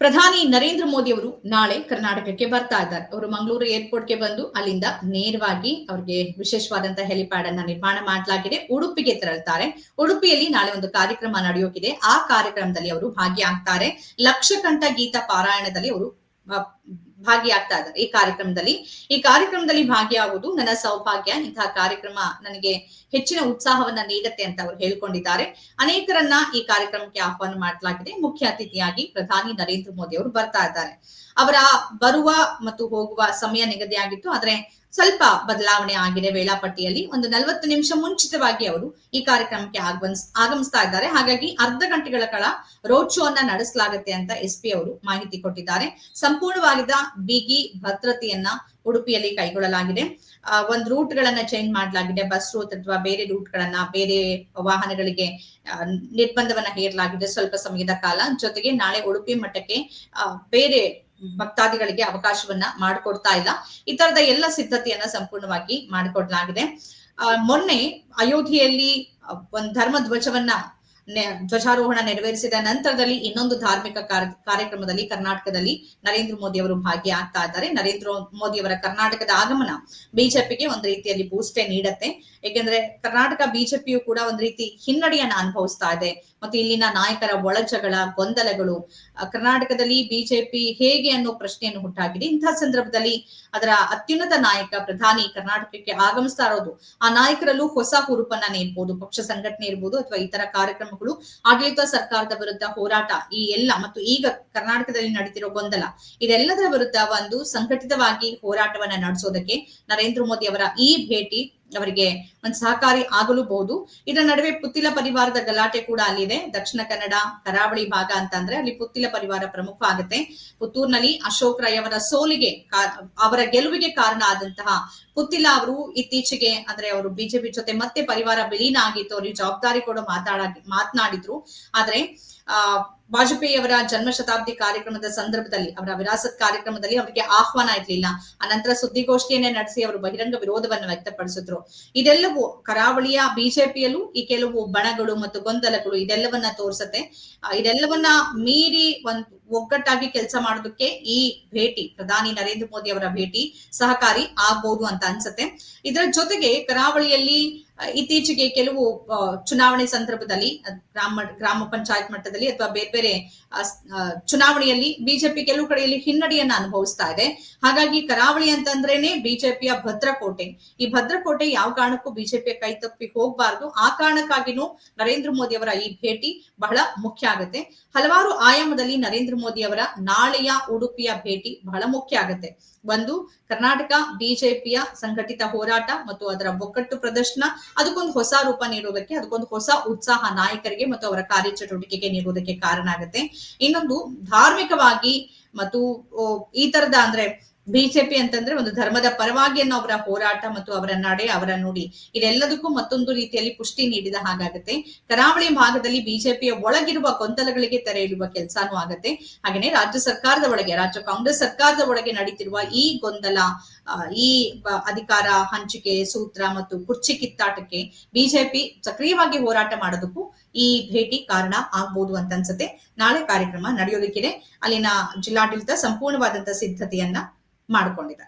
ಪ್ರಧಾನಿ ನರೇಂದ್ರ ಮೋದಿ ಅವರು ನಾಳೆ ಕರ್ನಾಟಕಕ್ಕೆ ಬರ್ತಾ ಇದ್ದಾರೆ. ಅವರು ಮಂಗಳೂರು ಏರ್ಪೋರ್ಟ್ಗೆ ಬಂದು ಅಲ್ಲಿಂದ ನೇರವಾಗಿ ಅವರಿಗೆ ವಿಶೇಷವಾದಂತಹ ಹೆಲಿಪ್ಯಾಡ್ ಅನ್ನ ನಿರ್ಮಾಣ ಮಾಡಲಾಗಿದೆ. ಉಡುಪಿಗೆ ತೆರಳುತ್ತಾರೆ. ಉಡುಪಿಯಲ್ಲಿ ನಾಳೆ ಒಂದು ಕಾರ್ಯಕ್ರಮ ನಡೆಯೋಕಿದೆ. ಆ ಕಾರ್ಯಕ್ರಮದಲ್ಲಿ ಅವರು ಭಾಗಿಯಾಗ್ತಾರೆ. ಲಕ್ಷಕಂಠ ಗೀತಾ ಪಾರಾಯಣದಲ್ಲಿ ಅವರು ಭಾಗಿಯಾಗ್ತಾ ಇದ್ದಾರೆ ಈ ಕಾರ್ಯಕ್ರಮದಲ್ಲಿ. ಈ ಕಾರ್ಯಕ್ರಮದಲ್ಲಿ ಭಾಗಿಯಾಗುವುದು ನನ್ನ ಸೌಭಾಗ್ಯ. ಇಂತಹ ಕಾರ್ಯಕ್ರಮ ನನಗೆ ಹೆಚ್ಚಿನ ಉತ್ಸಾಹವನ್ನ ನೀಡುತ್ತೆ ಅಂತ ಅವರು ಹೇಳ್ಕೊಂಡಿದ್ದಾರೆ. ಅನೇಕರನ್ನ ಈ ಕಾರ್ಯಕ್ರಮಕ್ಕೆ ಆಹ್ವಾನ ಮಾಡಲಾಗಿದೆ. ಮುಖ್ಯ ಅತಿಥಿಯಾಗಿ ಪ್ರಧಾನಿ ನರೇಂದ್ರ ಮೋದಿ ಅವರು ಬರ್ತಾ ಇದ್ದಾರೆ. ಅವರ ಬರುವ ಮತ್ತು ಹೋಗುವ ಸಮಯ ನಿಗದಿಯಾಗಿತ್ತು. ಆದ್ರೆ ಸ್ವಲ್ಪ ಬದಲಾವಣೆ ಆಗಿದೆ ವೇಳಾಪಟ್ಟಿಯಲ್ಲಿ. ಒಂದು ನಲವತ್ತು ನಿಮಿಷ ಮುಂಚಿತವಾಗಿ ಅವರು ಈ ಕಾರ್ಯಕ್ರಮಕ್ಕೆ ಆಗಮನ್ಸ್ ಆಗಮಿಸ್ತಾ ಇದ್ದಾರೆ. ಹಾಗಾಗಿ ಅರ್ಧ ಗಂಟೆಗಳ ಕಾಲ ರೋಡ್ ಶೋ ಅನ್ನ ನಡೆಸಲಾಗುತ್ತೆ ಅಂತ ಎಸ್ ಪಿ ಅವರು ಮಾಹಿತಿ ಕೊಟ್ಟಿದ್ದಾರೆ. ಸಂಪೂರ್ಣವಾಗಿದ್ದ ಬಿಗಿ ಭದ್ರತೆಯನ್ನ ಉಡುಪಿಯಲ್ಲಿ ಕೈಗೊಳ್ಳಲಾಗಿದೆ. ಒಂದು ರೂಟ್ ಗಳನ್ನ ಚೇಂಜ್ ಮಾಡಲಾಗಿದೆ. ಬಸ್ ರೂಟ್ ಅಥವಾ ಬೇರೆ ರೂಟ್ ಗಳನ್ನ ಬೇರೆ ವಾಹನಗಳಿಗೆ ನಿರ್ಬಂಧವನ್ನ ಹೇರಲಾಗಿದೆ ಸ್ವಲ್ಪ ಸಮಯದ ಕಾಲ. ಜೊತೆಗೆ ನಾಳೆ ಉಡುಪಿ ಮಠಕ್ಕೆ ಬೇರೆ ಭಕ್ತಾದಿಗಳಿಗೆ ಅವಕಾಶವನ್ನ ಮಾಡಿಕೊಡ್ತಾ ಇಲ್ಲ. ಈ ತರದ ಎಲ್ಲ ಸಿದ್ಧತೆಯನ್ನ ಸಂಪೂರ್ಣವಾಗಿ ಮಾಡಿಕೊಡ್ಲಾಗಿದೆ. ಮೊನ್ನೆ ಅಯೋಧ್ಯೆಯಲ್ಲಿ ಒಂದ್ ಧರ್ಮ ಧ್ವಜವನ್ನ ಧ್ವಜಾರೋಹಣ ನೆರವೇರಿಸಿದ ನಂತರದಲ್ಲಿ ಇನ್ನೊಂದು ಧಾರ್ಮಿಕ ಕಾರ್ಯ- ಕಾರ್ಯಕ್ರಮದಲ್ಲಿ ಕರ್ನಾಟಕದಲ್ಲಿ ನರೇಂದ್ರ ಮೋದಿ ಅವರು ಭಾಗಿಯಾಗ್ತಾ ಇದ್ದಾರೆ. ನರೇಂದ್ರ ಮೋದಿ ಅವರ ಕರ್ನಾಟಕದ ಆಗಮನ ಬಿಜೆಪಿಗೆ ಒಂದು ರೀತಿಯಲ್ಲಿ ಬೂಸ್ಟೆ ನೀಡತ್ತೆ. ಏಕೆಂದ್ರೆ ಕರ್ನಾಟಕ ಬಿಜೆಪಿಯು ಕೂಡ ಒಂದು ರೀತಿ ಹಿನ್ನಡೆಯನ್ನ ಅನುಭವಿಸ್ತಾ ಇದೆ. ಮತ್ತು ಇಲ್ಲಿನ ನಾಯಕರ ಒಳಜಗಳ ಗೊಂದಲಗಳು ಕರ್ನಾಟಕದಲ್ಲಿ ಬಿಜೆಪಿ ಹೇಗೆ ಅನ್ನೋ ಪ್ರಶ್ನೆಯನ್ನು ಹುಟ್ಟಾಗಿದೆ. ಇಂತಹ ಸಂದರ್ಭದಲ್ಲಿ ಅದರ ಅತ್ಯುನ್ನತ ನಾಯಕ, ಪ್ರಧಾನಿ ಕರ್ನಾಟಕಕ್ಕೆ ಆಗಮಿಸ್ತಾ ಇರೋದು ಆ ನಾಯಕರಲ್ಲೂ ಹೊಸ ಹುರುಪನ್ನ ನೀಡ್ಬೋದು, ಪಕ್ಷ ಸಂಘಟನೆ ಇರ್ಬೋದು ಅಥವಾ ಇತರ ಕಾರ್ಯಕ್ರಮಗಳು ಆಡಳಿತ ಸರ್ಕಾರದ ವಿರುದ್ಧ ಹೋರಾಟ, ಈ ಎಲ್ಲ ಮತ್ತು ಈಗ ಕರ್ನಾಟಕದಲ್ಲಿ ನಡೀತಿರೋ ಗೊಂದಲ, ಇದೆಲ್ಲದರ ವಿರುದ್ಧ ಒಂದು ಸಂಘಟಿತವಾಗಿ ಹೋರಾಟವನ್ನ ನಡೆಸೋದಕ್ಕೆ ನರೇಂದ್ರ ಮೋದಿ ಅವರ ಈ ಭೇಟಿ ಅವರಿಗೆ ಒಂದು ಸಹಕಾರಿ ಆಗಲೂಬಹುದು. ಇದರ ನಡುವೆ ಪುತ್ತಿಲ ಪರಿವಾರದ ಗಲಾಟೆ ಕೂಡ ಅಲ್ಲಿದೆ. ದಕ್ಷಿಣ ಕನ್ನಡ, ಕರಾವಳಿ ಭಾಗ ಅಂತ ಅಂದ್ರೆ ಅಲ್ಲಿ ಪುತ್ತಿಲ ಪರಿವಾರ ಪ್ರಮುಖ ಆಗುತ್ತೆ. ಪುತ್ತೂರ್ನಲ್ಲಿ ಅಶೋಕ್ ರೈ ಅವರ ಸೋಲಿಗೆ ಅವರ ಗೆಲುವಿಗೆ ಕಾರಣ ಆದಂತಹ ಪುತ್ತಿಲ ಅವರು ಇತ್ತೀಚೆಗೆ ಅಂದ್ರೆ ಅವರು ಬಿಜೆಪಿ ಜೊತೆ ಮತ್ತೆ ಪರಿವಾರ ವಿಲೀನ ಆಗಿತ್ತು. ಅವರಿಗೆ ಜವಾಬ್ದಾರಿ ಕೂಡ ಮಾತಾಡ, ಮಾತನಾಡಿದ್ರು. ಆದ್ರೆ, ಆ ವಾಜಪೇಯಿ ಅವರ ಜನ್ಮ ಶತಾಬ್ದಿ ಕಾರ್ಯಕ್ರಮದ ಸಂದರ್ಭದಲ್ಲಿ, ಅವರ ವಿರಾಸತ್ ಕಾರ್ಯಕ್ರಮದಲ್ಲಿ ಅವರಿಗೆ ಆಹ್ವಾನ ಇರ್ಲಿಲ್ಲ. ಅನಂತರ ಸುದ್ದಿಗೋಷ್ಠಿಯನ್ನೇ ನಡೆಸಿ ಅವರು ಬಹಿರಂಗ ವಿರೋಧವನ್ನು ವ್ಯಕ್ತಪಡಿಸಿದ್ರು. ಇದೆಲ್ಲವೂ ಕರಾವಳಿಯ ಬಿಜೆಪಿಯಲ್ಲೂ ಈ ಕೆಲವು ಬಣಗಳು ಮತ್ತು ಗೊಂದಲಗಳು ಇದೆಲ್ಲವನ್ನ ತೋರಿಸುತ್ತೆ. ಇದೆಲ್ಲವನ್ನ ಮೀರಿ ಒಂದ್ ಒಗ್ಗಟ್ಟಾಗಿ ಕೆಲಸ ಮಾಡೋದಕ್ಕೆ ಈ ಭೇಟಿ, ಪ್ರಧಾನಿ ನರೇಂದ್ರ ಮೋದಿ ಅವರ ಭೇಟಿ ಸಹಕಾರಿ ಆಗ್ಬಹುದು ಅಂತ ಅನ್ಸುತ್ತೆ. ಇದರ ಜೊತೆಗೆ ಕರಾವಳಿಯಲ್ಲಿ ಇತ್ತೀಚೆಗೆ ಕೆಲವು ಚುನಾವಣೆ ಸಂದರ್ಭದಲ್ಲಿ ಗ್ರಾಮ ಗ್ರಾಮ ಪಂಚಾಯತ್ ಮಟ್ಟದಲ್ಲಿ ಅಥವಾ ಬೇರೆ ಬೇರೆ ಚುನಾವಣೆಯಲ್ಲಿ ಬಿಜೆಪಿ ಕೆಲವು ಕಡೆಯಲ್ಲಿ ಹಿನ್ನಡೆಯನ್ನ ಅನುಭವಿಸ್ತಾ ಇದೆ. ಹಾಗಾಗಿ ಕರಾವಳಿ ಅಂತಂದ್ರೇನೆ ಬಿಜೆಪಿಯ ಭದ್ರಕೋಟೆ. ಈ ಭದ್ರಕೋಟೆ ಯಾವ ಕಾರಣಕ್ಕೂ ಬಿಜೆಪಿಯ ಕೈ ತಪ್ಪಿ ಹೋಗಬಾರದು. ಆ ಕಾರಣಕ್ಕಾಗಿನೂ ನರೇಂದ್ರ ಮೋದಿ ಅವರ ಈ ಭೇಟಿ ಬಹಳ ಮುಖ್ಯ ಆಗುತ್ತೆ. ಹಲವಾರು ಆಯಾಮದಲ್ಲಿ ನರೇಂದ್ರ ಮೋದಿ ಅವರ ನಾಳೆಯ ಉಡುಪಿಯ ಭೇಟಿ ಬಹಳ ಮುಖ್ಯ ಆಗುತ್ತೆ. ಒಂದು, ಕರ್ನಾಟಕ ಬಿಜೆಪಿಯ ಸಂಘಟಿತ ಹೋರಾಟ ಮತ್ತು ಅದರ ಒಗ್ಗಟ್ಟು ಪ್ರದರ್ಶನ, ಅದಕ್ಕೊಂದು ಹೊಸ ರೂಪ ನೀಡೋದಕ್ಕೆ ಅದಕ್ಕೊಂದು ಹೊಸ ಉತ್ಸಾಹ ನಾಯಕರಿಗೆ ಮತ್ತು ಅವರ ಕಾರ್ಯಚಟುವಟಿಕೆಗೆ ನೀಡುವುದಕ್ಕೆ ಕಾರಣ ಆಗುತ್ತೆ. ಇನ್ನೊಂದು, ಧಾರ್ಮಿಕವಾಗಿ ಮತ್ತು ಈ ತರದ ಅಂದ್ರೆ ಬಿಜೆಪಿ ಅಂತಂದ್ರೆ ಒಂದು ಧರ್ಮದ ಪರವಾಗಿ ಅನ್ನೋ ಅವರ ಹೋರಾಟ ಮತ್ತು ಅವರ ನಡೆ, ಅವರ ನುಡಿ, ಇದೆಲ್ಲದಕ್ಕೂ ಮತ್ತೊಂದು ರೀತಿಯಲ್ಲಿ ಪುಷ್ಟಿ ನೀಡಿದ ಹಾಗಾಗುತ್ತೆ. ಕರಾವಳಿ ಭಾಗದಲ್ಲಿ ಬಿಜೆಪಿಯ ಒಳಗಿರುವ ಗೊಂದಲಗಳಿಗೆ ತೆರೆ ಇಡುವ ಕೆಲಸನೂ ಆಗತ್ತೆ. ಹಾಗೇನೆ ರಾಜ್ಯ ಸರ್ಕಾರದ ಒಳಗೆ, ರಾಜ್ಯ ಕಾಂಗ್ರೆಸ್ ಸರ್ಕಾರದ ಒಳಗೆ ನಡೀತಿರುವ ಈ ಗೊಂದಲ ಈ ಅಧಿಕಾರ ಹಂಚಿಕೆ ಸೂತ್ರ ಮತ್ತು ಕುರ್ಚಿ ಕಿತ್ತಾಟಕ್ಕೆ ಬಿಜೆಪಿ ಸಕ್ರಿಯವಾಗಿ ಹೋರಾಟ ಮಾಡೋದಕ್ಕೂ ಈ ಭೇಟಿ ಕಾರಣ ಆಗ್ಬೋದು ಅಂತ ಅನ್ಸುತ್ತೆ. ನಾಳೆ ಕಾರ್ಯಕ್ರಮ ನಡೆಯೋದಕ್ಕಿದೆ. ಅಲ್ಲಿನ ಜಿಲ್ಲಾಡಳಿತ ಸಂಪೂರ್ಣವಾದಂತಹ ಸಿದ್ಧತೆಯನ್ನ ಮಾಡಿಕೊಂಡಿದೆ